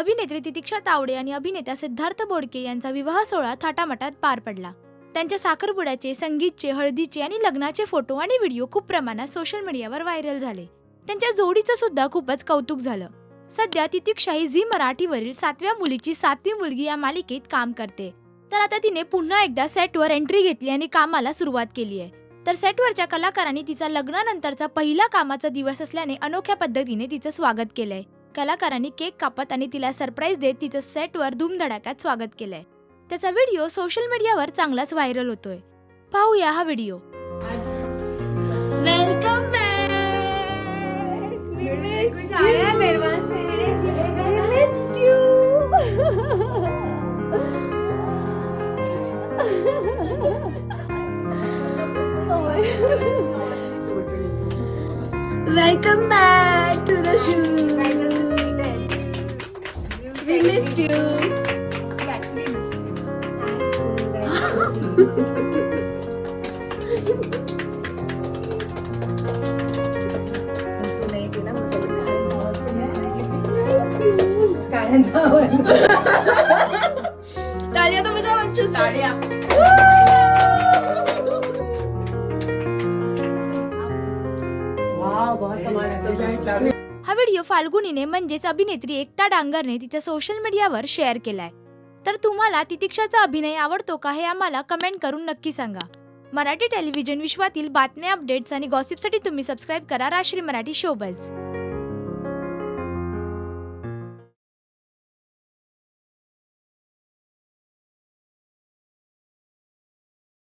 अभिनेत्री तितिक्षा तावडे आणि अभिनेता सिद्धार्थ बोडके यांचा विवाह सोहळा थाटामाटात पार पडला. त्यांच्या साखरपुड्याचे संगीतचे हळदीचे आणि लग्नाचे फोटो आणि व्हिडिओ खूप प्रमाणात सोशल मीडियावर व्हायरल झाले. त्यांच्या जोडीचं सुद्धा खूपच कौतुक झालं. सध्या तितिक्षा ही झी मराठीवरील सातव्या मुलीची सातवी मुलगी या मालिकेत काम करते. तर आता तिने पुन्हा एकदा सेटवर एंट्री घेतली आणि कामाला सुरुवात केली आहे. तर सेटवरच्या कलाकारांनी तिचा लग्नानंतरचा पहिला कामाचा दिवस असल्याने अनोख्या पद्धतीने तिचं स्वागत केलंय. कलाकारांनी केक कापत आणि तिला सरप्राईज देत तिचं सेटवर धूमधडाक्यात स्वागत केलंय. त्याचा व्हिडिओ सोशल मीडियावर चांगलाच व्हायरल होतोय. पाहूया हा व्हिडिओ. वेलकम कुछ आया है मेहमान से missed you welcome back to the show We missed you. तालियां तो बजाओ अच्छे से हा व्हिडिओ फाल्गुनीने म्हणजेच अभिनेत्री एकता डांगरने तिच्या सोशल मीडियावर शेअर केलाय. तर तुम्हाला तितिक्षाचा अभिनय आवडतो का हे आम्हाला कमेंट करून नक्की सांगा. मराठी टेलिव्हिजन विश्वातील बातम्या अपडेट्स आणि गॉसिपसाठी तुम्ही सबस्क्राईब करा राश्री मराठी शोबज